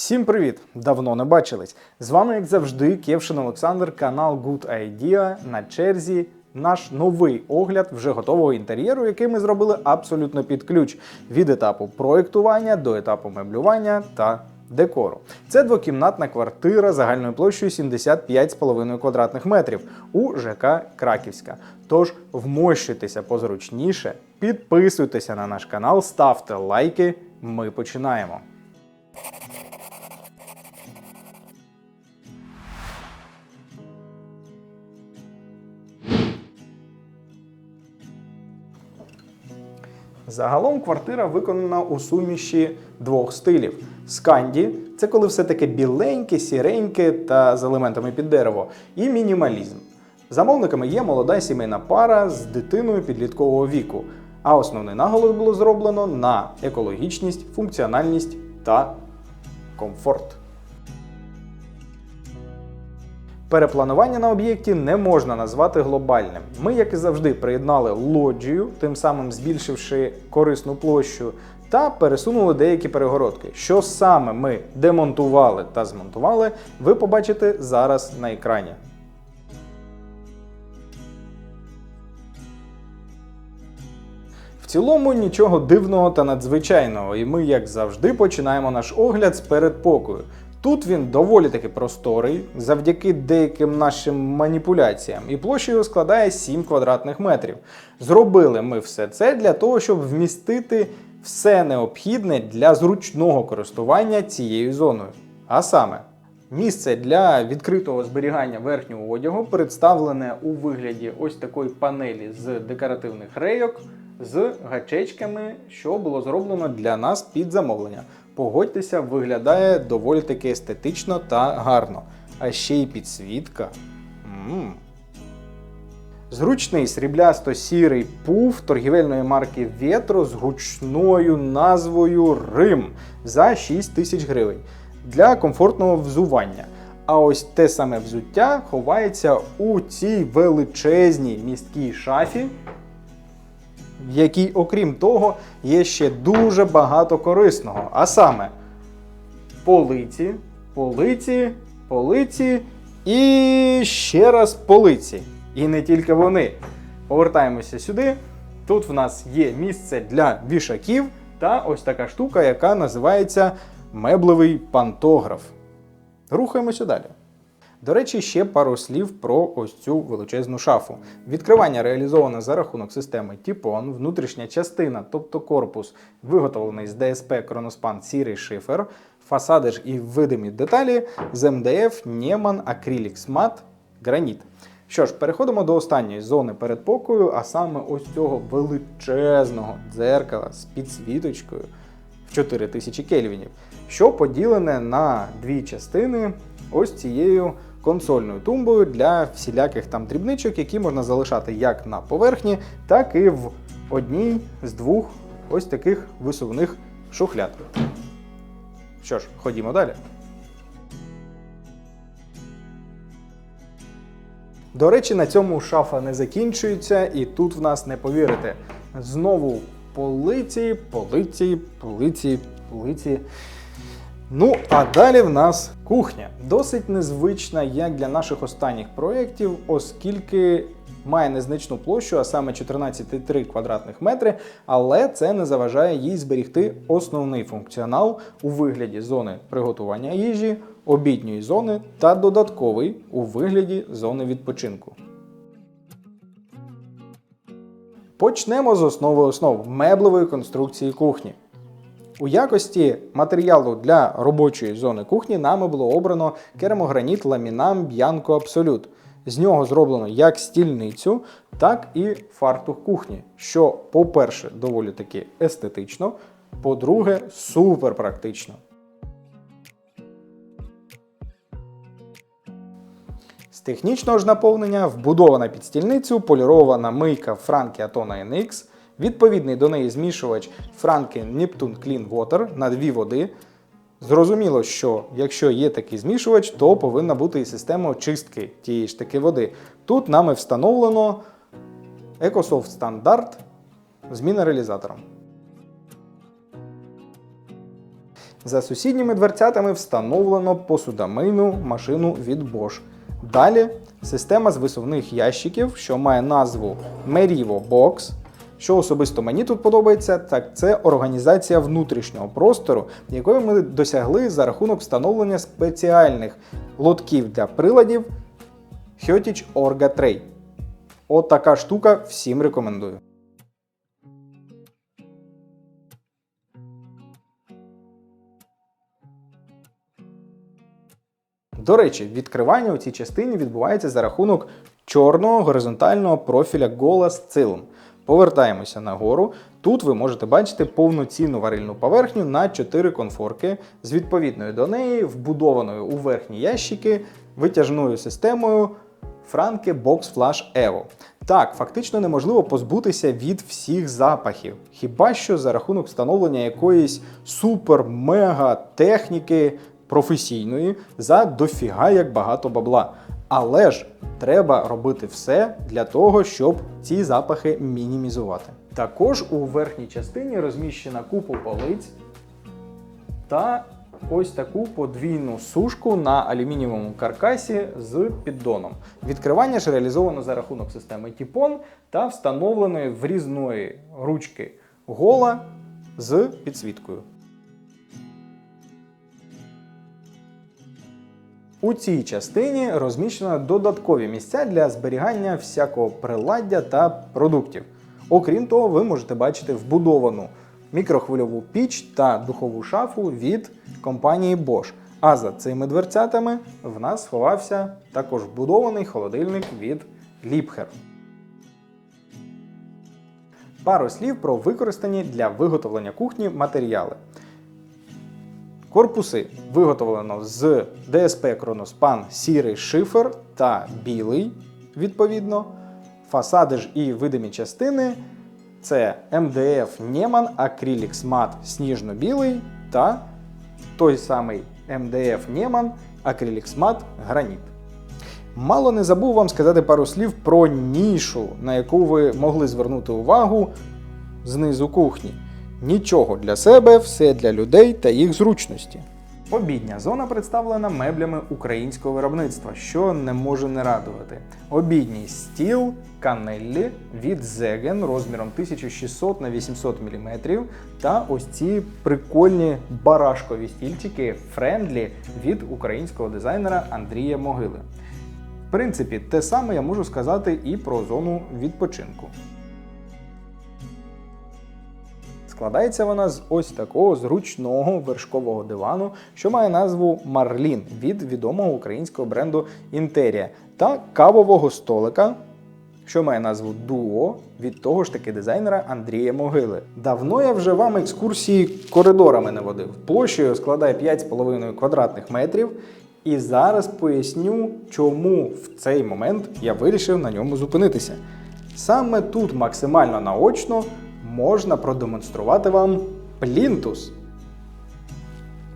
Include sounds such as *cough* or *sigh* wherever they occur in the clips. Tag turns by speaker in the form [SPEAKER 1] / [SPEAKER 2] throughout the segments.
[SPEAKER 1] Всім привіт! Давно не бачились. З вами, як завжди, Кевшин Олександр, канал Good Idea. На черзі наш новий огляд вже готового інтер'єру, який ми зробили абсолютно під ключ від етапу проєктування до етапу меблювання та декору. Це двокімнатна квартира загальною площею 75,5 квадратних метрів у ЖК Краківська. Тож вмощуйтеся позручніше, підписуйтеся на наш канал, ставте лайки. Ми починаємо. Загалом квартира виконана у суміші двох стилів: сканді це коли все таке біленьке, сіреньке та з елементами під дерево, і мінімалізм. Замовниками є молода сімейна пара з дитиною підліткового віку. А основний наголос було зроблено на екологічність, функціональність та комфорт. Перепланування на об'єкті не можна назвати глобальним. Ми, як і завжди, приєднали лоджію, тим самим збільшивши корисну площу, та пересунули деякі перегородки. Що саме ми демонтували та змонтували, ви побачите зараз на екрані. В цілому нічого дивного та надзвичайного, і ми, як завжди, починаємо наш огляд з передпокою. Тут він доволі таки просторий, завдяки деяким нашим маніпуляціям, і його складає 7 квадратних метрів. Зробили ми все це для того, щоб вмістити все необхідне для зручного користування цією зоною. А саме, місце для відкритого зберігання верхнього одягу представлене у вигляді ось такої панелі з декоративних рейок з гачечками, що було зроблено для нас під замовлення. Погодьтеся, виглядає доволі таки естетично та гарно. А ще й підсвітка. м Зручний сріблясто-сірий пуф торгівельної марки Ветро з гучною назвою Рим за 6 тисяч гривень для комфортного взування. А ось те саме взуття ховається у цій величезній місткій шафі, в якій, окрім того, є ще дуже багато корисного. А саме полиці, полиці, полиці і ще раз полиці. І не тільки вони. Повертаємося сюди. Тут в нас є місце для вішаків та ось така штука, яка називається меблевий пантограф. Рухаємося далі. До речі, ще пару слів про ось цю величезну шафу. Відкривання реалізоване за рахунок системи Тіпон, внутрішня частина, тобто корпус, виготовлений з ДСП Кроноспан сірий шифер, фасади ж і видимі деталі з МДФ, Нєман, Acrylic Matte, Граніт. Що ж, переходимо до останньої зони передпокою, а саме ось цього величезного дзеркала з підсвіточкою в 4000 кельвінів, що поділене на дві частини ось цією консольною тумбою для всіляких там дрібничок, які можна залишати як на поверхні, так і в одній з двох ось таких висувних шухляд. Що ж, ходімо далі. До речі, на цьому шафа не закінчується, і тут в нас не повірите. Знову полиці, полиці, полиці, полиці. Ну, а далі в нас кухня. Досить незвична як для наших останніх проєктів, оскільки має незначну площу, а саме 14,3 квадратних метри, але це не заважає їй зберігти основний функціонал у вигляді зони приготування їжі, обідньої зони та додатковий у вигляді зони відпочинку. Почнемо з основи основ меблевої конструкції кухні. У якості матеріалу для робочої зони кухні нами було обрано керамограніт ламінам Bianco Absolute. З нього зроблено як стільницю, так і фартух кухні, що, по-перше, доволі таки естетично, по-друге, супер практично. З технічного ж наповнення вбудована під стільницю полірована мийка Franke Atona NX, відповідний до неї змішувач Franke Neptune Clean Water на дві води. Зрозуміло, що якщо є такий змішувач, то повинна бути і система очистки тієї ж таки води. Тут нами встановлено EcoSoft стандарт з мінералізатором. За сусідніми дверцятами встановлено посудомийну машину від Bosch. Далі система з висувних ящиків, що має назву Merivo Box. Що особисто мені тут подобається, так це організація внутрішнього простору, якої ми досягли за рахунок встановлення спеціальних лотків для приладів Heritage Orga Tray. От така штука всім рекомендую. До речі, відкривання у цій частині відбувається за рахунок чорного горизонтального профіля гола з цилом. Повертаємося нагору. Тут ви можете бачити повноцінну варильну поверхню на 4 конфорки з відповідною до неї вбудованою у верхні ящики витяжною системою Franke Box Flash Evo. Так, фактично неможливо позбутися від всіх запахів, хіба що за рахунок встановлення якоїсь супер-мега техніки професійної за дофіга як багато бабла. Але ж треба робити все для того, щоб ці запахи мінімізувати. Також у верхній частині розміщена купу полиць та ось таку подвійну сушку на алюмінієвому каркасі з піддоном. Відкривання ж реалізовано за рахунок системи Тіпон та встановленої врізної ручки гола з підсвіткою. У цій частині розміщено додаткові місця для зберігання всякого приладдя та продуктів. Окрім того, ви можете бачити вбудовану мікрохвильову піч та духову шафу від компанії Bosch. А за цими дверцятами в нас сховався також вбудований холодильник від Liebherr. Пару слів про використані для виготовлення кухні матеріали. Корпуси виготовлено з ДСП Кроноспан сірий шифер та білий, відповідно. Фасади ж і видимі частини це МДФ Неман Acrylic Matte сніжно-білий та той самий МДФ Неман Acrylic Matte Граніт. Мало не забув вам сказати пару слів про нішу, на яку ви могли звернути увагу знизу кухні. Нічого для себе, все для людей та їх зручності. Обідня зона представлена меблями українського виробництва, що не може не радувати. Обідній стіл Канеллі від Zegen розміром 1600 на 800 мм та ось ці прикольні барашкові стільчики Friendly від українського дизайнера Андрія Могили. В принципі, те саме я можу сказати і про зону відпочинку. Складається вона з ось такого зручного вершкового дивану, що має назву Марлін від відомого українського бренду Інтерія, та кавового столика, що має назву Дуо від того ж таки дизайнера Андрія Могили. Давно я вже вам екскурсії коридорами не водив. Площею складає 5,5 квадратних метрів. І зараз поясню, чому в цей момент я вирішив на ньому зупинитися. Саме тут максимально наочно можна продемонструвати вам плінтус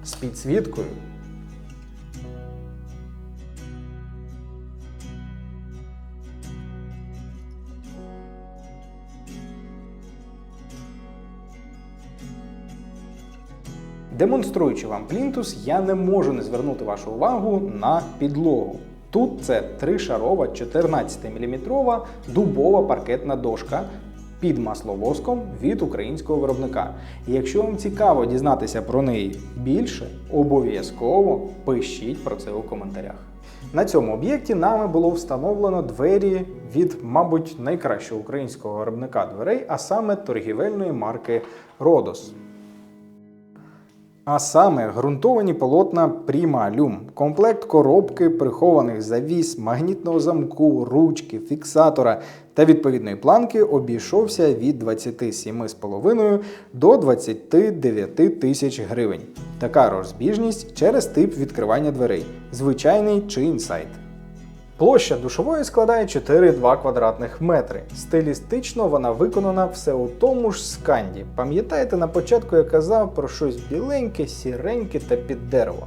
[SPEAKER 1] з підсвіткою. Демонструючи вам плінтус, я не можу не звернути вашу увагу на підлогу. Тут це тришарова 14-мм дубова паркетна дошка під масловоском від українського виробника. І якщо вам цікаво дізнатися про неї більше, обов'язково пишіть про це у коментарях. На цьому об'єкті нами було встановлено двері від, мабуть, найкращого українського виробника дверей, а саме торгівельної марки Родос. А саме ґрунтовані полотна Prima Lume, комплект коробки, прихованих завіс, магнітного замку, ручки, фіксатора та відповідної планки обійшовся від 27,5 до 29 тисяч гривень. Така розбіжність через тип відкривання дверей, звичайний чи інсайт. Площа душової складає 4,2 квадратних метри. Стилістично вона виконана все у тому ж сканді. Пам'ятаєте, на початку я казав про щось біленьке, сіреньке та під дерево.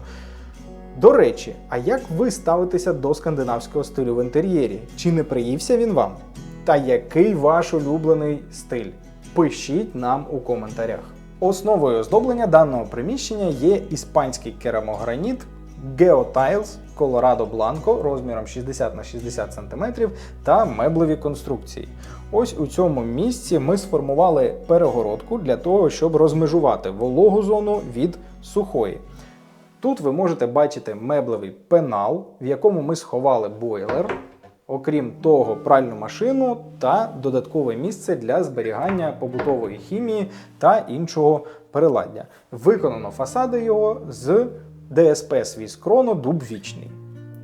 [SPEAKER 1] До речі, а як ви ставитеся до скандинавського стилю в інтер'єрі? Чи не приївся він вам? Та який ваш улюблений стиль? Пишіть нам у коментарях. Основою оздоблення даного приміщення є іспанський керамограніт Geotiles Colorado Blanco розміром 60 на 60 см та меблеві конструкції. Ось у цьому місці ми сформували перегородку для того, щоб розмежувати вологу зону від сухої. Тут ви можете бачити меблевий пенал, в якому ми сховали бойлер, окрім того, пральну машину та додаткове місце для зберігання побутової хімії та іншого приладдя. Виконано фасади його з ДСП Свіскроно Дуб Вічний.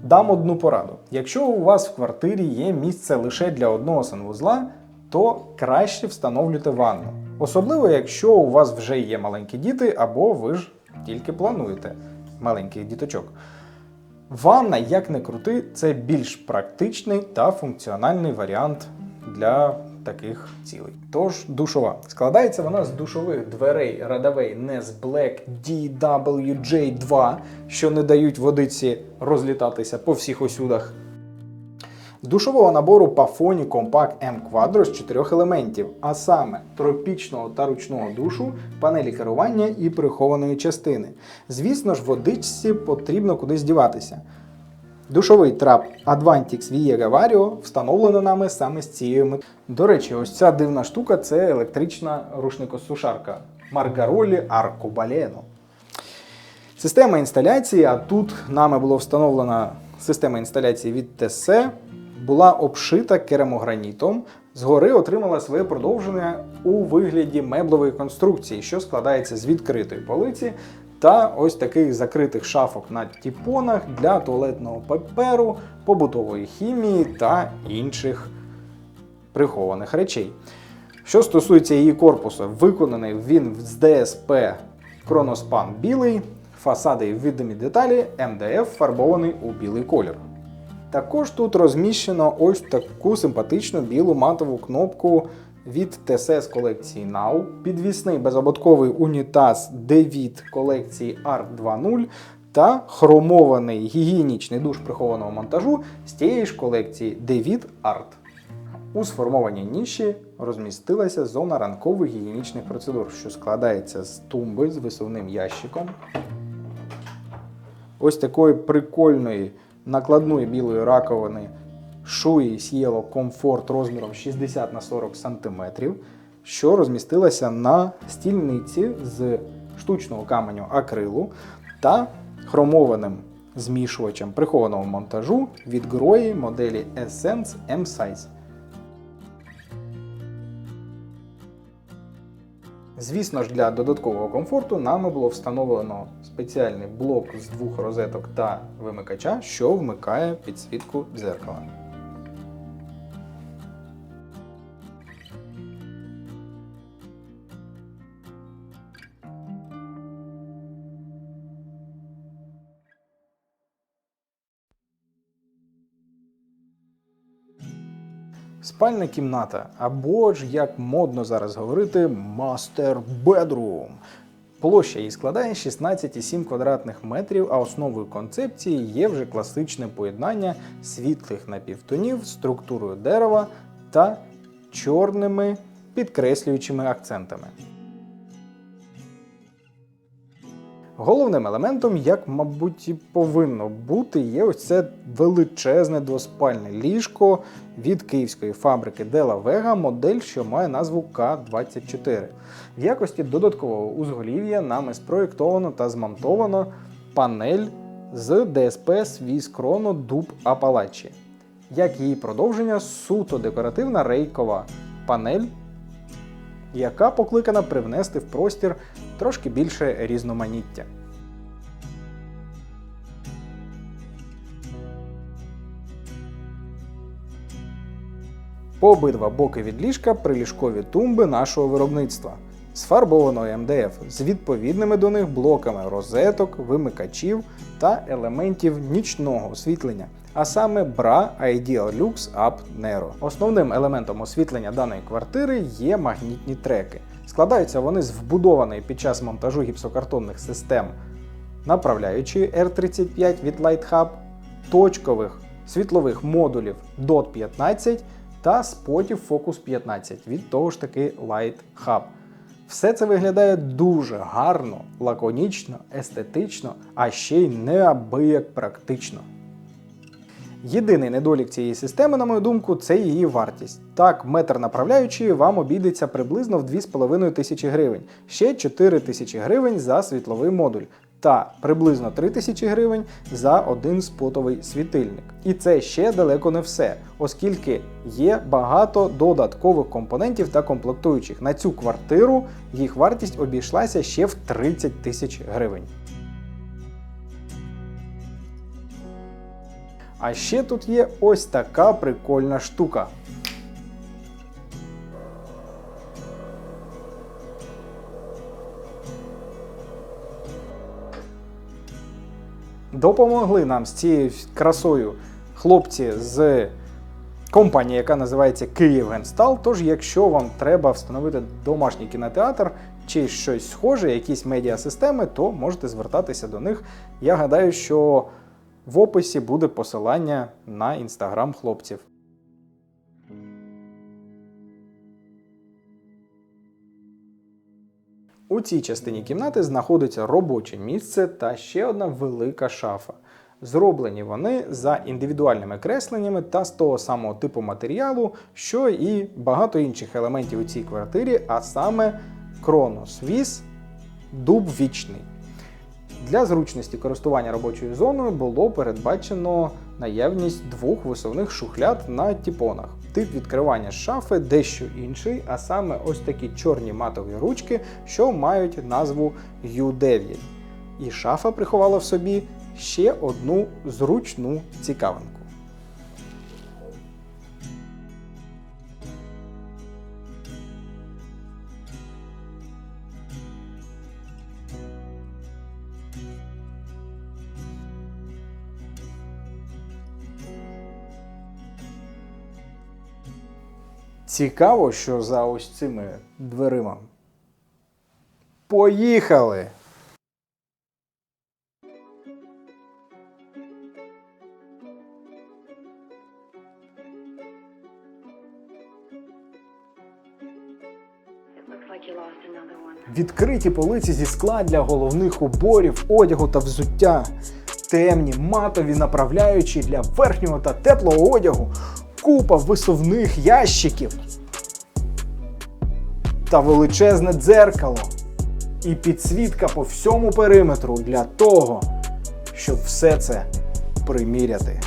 [SPEAKER 1] Дам одну пораду. Якщо у вас в квартирі є місце лише для одного санвузла, то краще встановлюйте ванну. Особливо, якщо у вас вже є маленькі діти, або ви ж тільки плануєте маленьких діточок. Ванна, як не крути, це більш практичний та функціональний варіант для таких цілей. Тож, душова. Складається вона з душових дверей Radaway NES Black DWJ2, що не дають водиці розлітатися по всіх осюдах. Душового набору Pafoni Compact M Quadro з чотирьох елементів, а саме тропічного та ручного душу, панелі керування і прихованої частини. Звісно ж, водичці потрібно кудись діватися. Душовий трап Advantix Viega Vario встановлено нами саме з цією метою. До речі, ось ця дивна штука це електрична рушникосушарка Margaroli Arcobaleno. Система інсталяції, а тут нами було встановлена система інсталяції від TC, була обшита керамогранітом. Згори отримала своє продовження у вигляді меблової конструкції, що складається з відкритої полиці та ось таких закритих шафок на тіпонах для туалетного паперу, побутової хімії та інших прихованих речей. Що стосується її корпусу, виконаний він з ДСП Кроноспан білий, фасади і видимі деталі МДФ фарбований у білий колір. Також тут розміщено ось таку симпатичну білу матову кнопку від з колекції Now, підвісний безободковий унітаз Девід колекції Art 2.0 та хромований гігієнічний душ прихованого монтажу з тієї ж колекції Девід Art. У сформованій ніші розмістилася зона ранкових гігієнічних процедур, що складається з тумби з висувним ящиком. Ось такої прикольної накладної білої раковини Шуї Сієло Комфорт розміром 60 на 40 см, що розмістилася на стільниці з штучного каменю акрилу та хромованим змішувачем прихованого монтажу від Groi моделі Essence M-Size. Звісно ж, для додаткового комфорту нами було встановлено спеціальний блок з двох розеток та вимикача, що вмикає підсвітку дзеркала. Спальна кімната, або ж, як модно зараз говорити, мастер bedroom. Площа її складає 16,7 квадратних метрів, а основою концепції є вже класичне поєднання світлих напівтонів, структурою дерева та чорними підкреслюючими акцентами. Головним елементом, як, мабуть, і повинно бути, є ось це величезне двоспальне ліжко від київської фабрики Della Vega, модель, що має назву К-24. В якості додаткового узголів'я нами спроєктовано та змонтовано панель з ДСП Свіскроно Дуб Апалачі. Як її продовження, суто декоративна рейкова панель, яка покликана привнести в простір трошки більше різноманіття. По обидва боки від ліжка приліжкові тумби нашого виробництва, сфарбованої МДФ з відповідними до них блоками розеток, вимикачів та елементів нічного освітлення, а саме Bra Ideal Lux Up Nero. Основним елементом освітлення даної квартири є магнітні треки. Складаються вони з вбудованої під час монтажу гіпсокартонних систем направляючої R35 від LightHub, точкових світлових модулів DOT 15 та спотів Focus 15 від того ж таки LightHub. Все це виглядає дуже гарно, лаконічно, естетично, а ще й неабияк практично. Єдиний недолік цієї системи, на мою думку, це її вартість. Так, метр направляючий вам обійдеться приблизно в 2,5 тисячі гривень, ще 4 тисячі гривень за світловий модуль та приблизно 3 тисячі гривень за один спотовий світильник. І це ще далеко не все, оскільки є багато додаткових компонентів та комплектуючих. На цю квартиру їх вартість обійшлася ще в 30 тисяч гривень. А ще тут є ось така прикольна штука. Допомогли нам з цією красою хлопці з компанії, яка називається Київгенстал. Тож, якщо вам треба встановити домашній кінотеатр чи щось схоже, якісь медіасистеми, то можете звертатися до них. Я гадаю, що в описі буде посилання на інстаграм хлопців. У цій частині кімнати знаходиться робоче місце та ще одна велика шафа. Зроблені вони за індивідуальними кресленнями та з того самого типу матеріалу, що і багато інших елементів у цій квартирі, а саме Кронос Віз дуб вічний. Для зручності користування робочою зоною було передбачено наявність двох висувних шухляд на тіпонах. Тип відкривання шафи дещо інший, а саме ось такі чорні матові ручки, що мають назву U9. І шафа приховала в собі ще одну зручну цікавинку. Цікаво, що за ось цими дверима. Поїхали! Відкриті полиці зі скла для головних уборів, одягу та взуття. Темні матові направляючі для верхнього та теплого одягу, купа висувних ящиків та величезне дзеркало. І підсвітка по всьому периметру для того, щоб все це приміряти.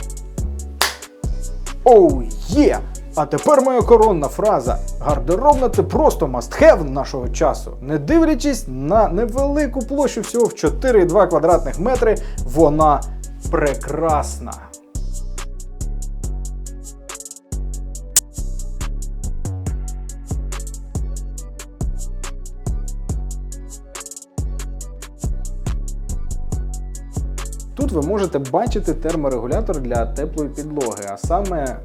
[SPEAKER 1] Оу є! А тепер моя коронна фраза. Гардеробна це просто must-have нашого часу. Не дивлячись на невелику площу всього в 4,2 квадратних метри, вона прекрасна. Тут ви можете бачити терморегулятор для теплої підлоги, а саме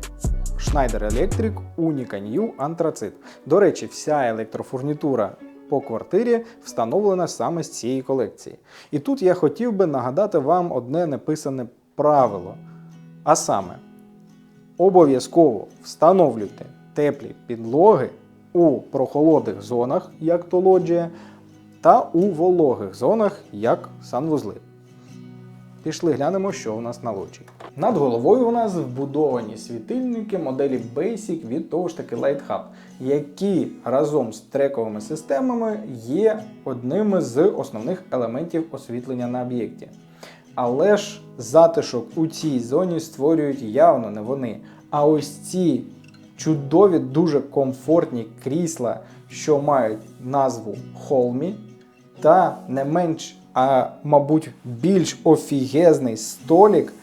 [SPEAKER 1] Schneider Electric Unica New Anthrazit. До речі, вся електрофурнітура по квартирі встановлена саме з цієї колекції. І тут я хотів би нагадати вам одне неписане правило. А саме, обов'язково встановлюйте теплі підлоги у прохолодних зонах, як то лоджія, та у вологих зонах, як санвузли. Пішли глянемо, що у нас на лоджії. Над головою у нас вбудовані світильники моделі Basic від того ж таки Light Hub, які разом з трековими системами є одними з основних елементів освітлення на об'єкті. Але ж затишок у цій зоні створюють явно не вони. А ось ці чудові, дуже комфортні крісла, що мають назву Холмі, та не менш, а мабуть, більш офігезний столік,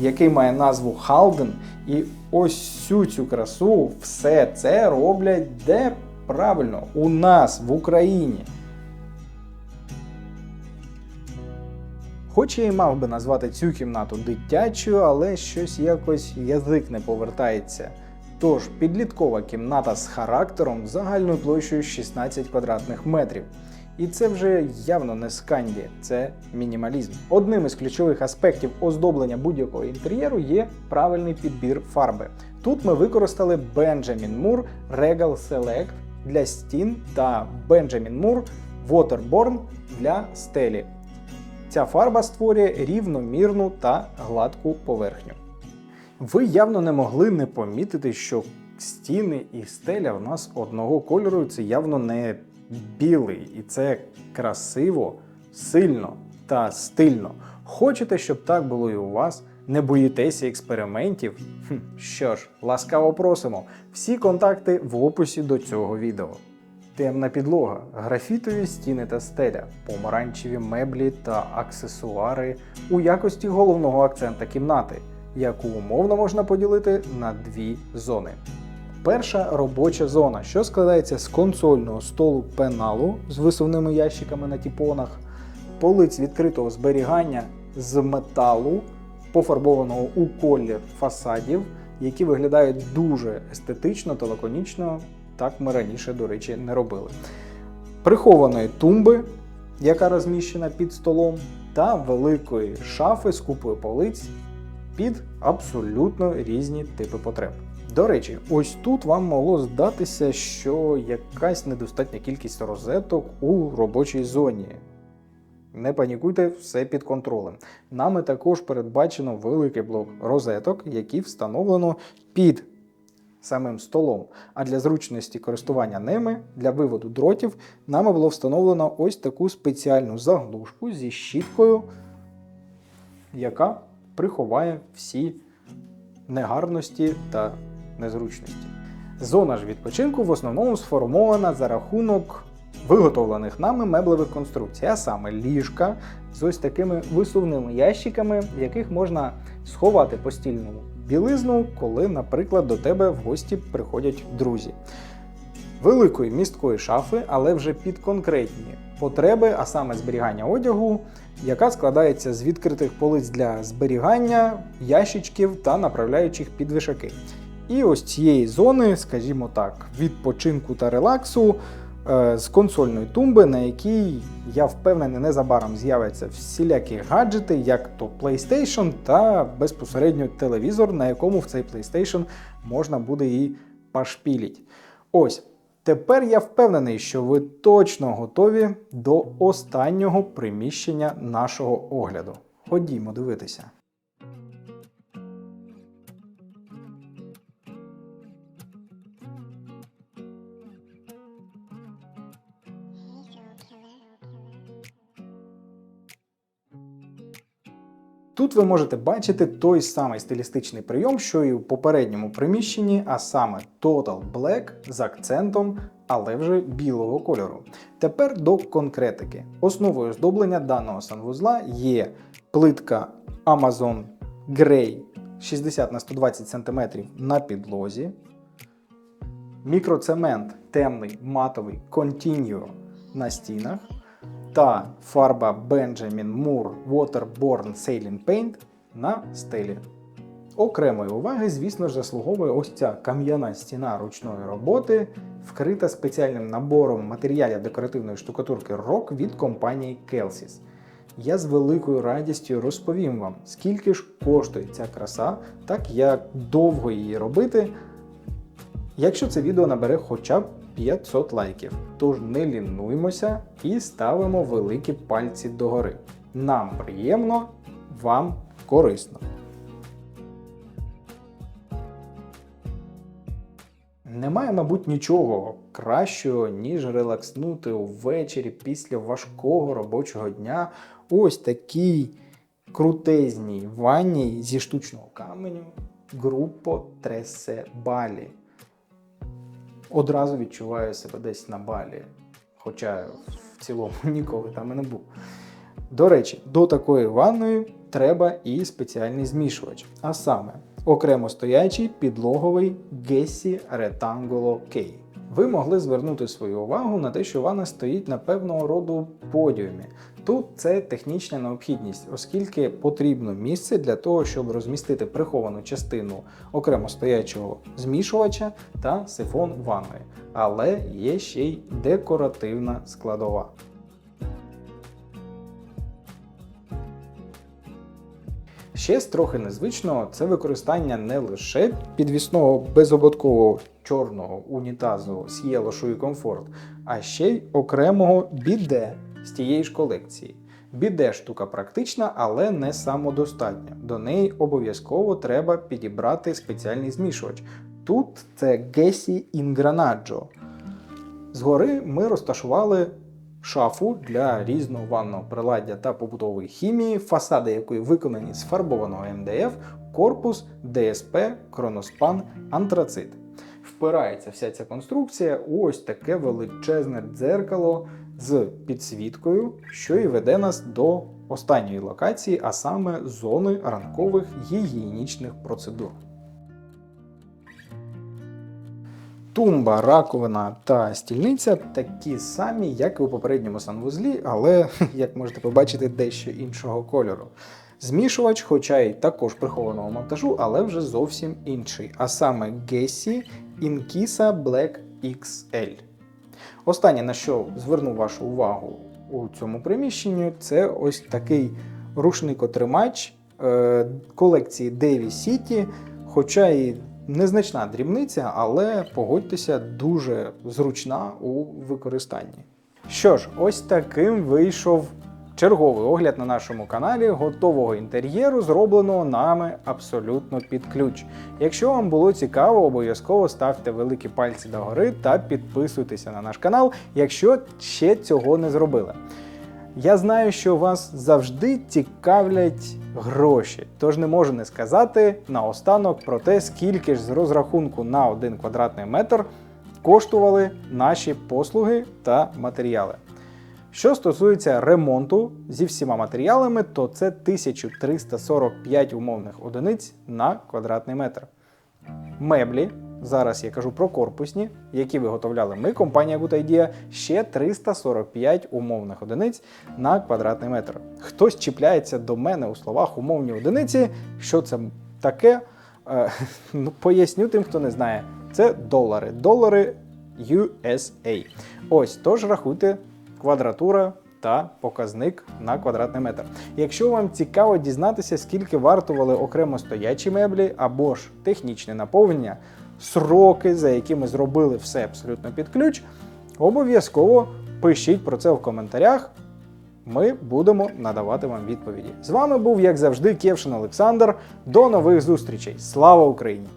[SPEAKER 1] який має назву Халден. І ось всю цю красу, все це роблять де правильно у нас в Україні. Хоч я і мав би назвати цю кімнату дитячою, але щось якось язик не повертається. Тож підліткова кімната з характером загальною площею 16 квадратних метрів. І це вже явно не сканді, це мінімалізм. Одним із ключових аспектів оздоблення будь-якого інтер'єру є правильний підбір фарби. Тут ми використали Benjamin Moore Regal Select для стін та Benjamin Moore Waterborne для стелі. Ця фарба створює рівномірну та гладку поверхню. Ви явно не могли не помітити, що стіни і стеля у нас одного кольору, це явно не білий, і це красиво, сильно та стильно. Хочете, щоб так було і у вас? Не боїтеся експериментів? Хм, що ж, ласкаво просимо. Всі контакти в описі до цього відео. Темна підлога, графітові стіни та стеля, помаранчеві меблі та аксесуари у якості головного акцента кімнати, яку умовно можна поділити на дві зони. Перша робоча зона, що складається з консольного столу пеналу з висувними ящиками на тіпонах, полиць відкритого зберігання з металу, пофарбованого у колір фасадів, які виглядають дуже естетично та лаконічно. Так ми раніше, до речі, не робили. Прихованої тумби, яка розміщена під столом, та великої шафи з купою полиць під абсолютно різні типи потреб. До речі, ось тут вам могло здатися, що якась недостатня кількість розеток у робочій зоні. Не панікуйте, все під контролем. Нами також передбачено великий блок розеток, які встановлено під самим столом. А для зручності користування ними для виводу дротів нами було встановлено ось таку спеціальну заглушку зі щіткою, яка приховає всі негарності та незручності. Зона ж відпочинку в основному сформована за рахунок виготовлених нами меблевих конструкцій, а саме ліжка з ось такими висувними ящиками, в яких можна сховати постільну білизну, коли, наприклад, до тебе в гості приходять друзі. Великої місткої шафи, але вже під конкретні потреби, а саме зберігання одягу, яка складається з відкритих полиць для зберігання, ящичків та направляючих під вишаки. І ось цієї зони, скажімо так, відпочинку та релаксу е, з консольної тумби, на якій я впевнений, незабаром з'являться всілякі гаджети, як то PlayStation та безпосередньо телевізор, на якому в цей PlayStation можна буде і пашпіліть. Ось. Тепер я впевнений, що ви точно готові до останнього приміщення нашого огляду. Ходімо дивитися. Тут ви можете бачити той самий стилістичний прийом, що і у попередньому приміщенні, а саме Total Black з акцентом, але вже білого кольору. Тепер до конкретики. Основою оздоблення даного санвузла є плитка Amazon Grey 60 на 120 см на підлозі, мікроцемент темний матовий Continuo на стінах та фарба Benjamin Moore Waterborne Sailing Paint на стелі. Окремої уваги, звісно ж, заслуговує ось ця кам'яна стіна ручної роботи, вкрита спеціальним набором матеріалів декоративної штукатурки ROK від компанії Kelsys. Я з великою радістю розповім вам, скільки ж коштує ця краса, так як довго її робити, якщо це відео набере хоча б 500 лайків. Тож не лінуймося і ставимо великі пальці догори. Нам приємно, вам корисно. Немає, мабуть, нічого кращого, ніж релакснути увечері після важкого робочого дня. Ось такій крутезній ванні зі штучного каменю Группо Тресе Балі одразу відчуваю себе десь на балі. Хоча в цілому *laughs* ніколи там і не був. До речі, до такої ванної треба і спеціальний змішувач. А саме окремо стоячий підлоговий Gessi Retangulo K. Ви могли звернути свою увагу на те, що ванна стоїть на певного роду подіумі. Тут це технічна необхідність, оскільки потрібно місце для того, щоб розмістити приховану частину окремо стоячого змішувача та сифон ванної. Але є ще й декоративна складова. Ще з трохи незвичного це використання не лише підвісного безободкового чорного унітазу з Єлошою комфорт, а ще й окремого біде з тієї ж колекції. Біде штука практична, але не самодостатня. До неї обов'язково треба підібрати спеціальний змішувач. Тут це Гесі Ingranaggio. Згори ми розташували шафу для різного ванного приладдя та побутової хімії, фасади якої виконані з фарбованого МДФ, корпус, ДСП, кроноспан, антрацит. Впирається вся ця конструкція ось таке величезне дзеркало з підсвіткою, що і веде нас до останньої локації, а саме зони ранкових гігієнічних процедур. Тумба, раковина та стільниця такі самі, як і у попередньому санвузлі, але, *laughs* як можете побачити, дещо іншого кольору. Змішувач, хоча й також прихованого монтажу, але вже зовсім інший, а саме Gessi Inkisa Black XL. Останнє, на що зверну вашу увагу у цьому приміщенні, це ось такий рушникотримач е, колекції Davy City, хоча і незначна дрібниця, але погодьтеся, дуже зручна у використанні. Що ж, ось таким вийшов черговий огляд на нашому каналі готового інтер'єру, зробленого нами абсолютно під ключ. Якщо вам було цікаво, обов'язково ставте великі пальці догори та підписуйтеся на наш канал, якщо ще цього не зробили. Я знаю, що вас завжди цікавлять гроші, тож не можу не сказати наостанок про те, скільки ж з розрахунку на один квадратний метр коштували наші послуги та матеріали. Що стосується ремонту зі всіма матеріалами, то це 1345 умовних одиниць на квадратний метр. Меблі, зараз я кажу про корпусні, які виготовляли ми, компанія Good Idea, ще 345 умовних одиниць на квадратний метр. Хтось чіпляється до мене у словах умовні одиниці. Що це таке? Е, *laughs* ну, поясню тим, хто не знає. Це долари. Долари USA. Ось тож рахуйте квадратура та показник на квадратний метр. Якщо вам цікаво дізнатися, скільки вартували окремо стоячі меблі або ж технічне наповнення, сроки, за якими зробили все абсолютно під ключ, обов'язково пишіть про це в коментарях. Ми будемо надавати вам відповіді. З вами був, як завжди, Кевшин Олександр. До нових зустрічей. Слава Україні!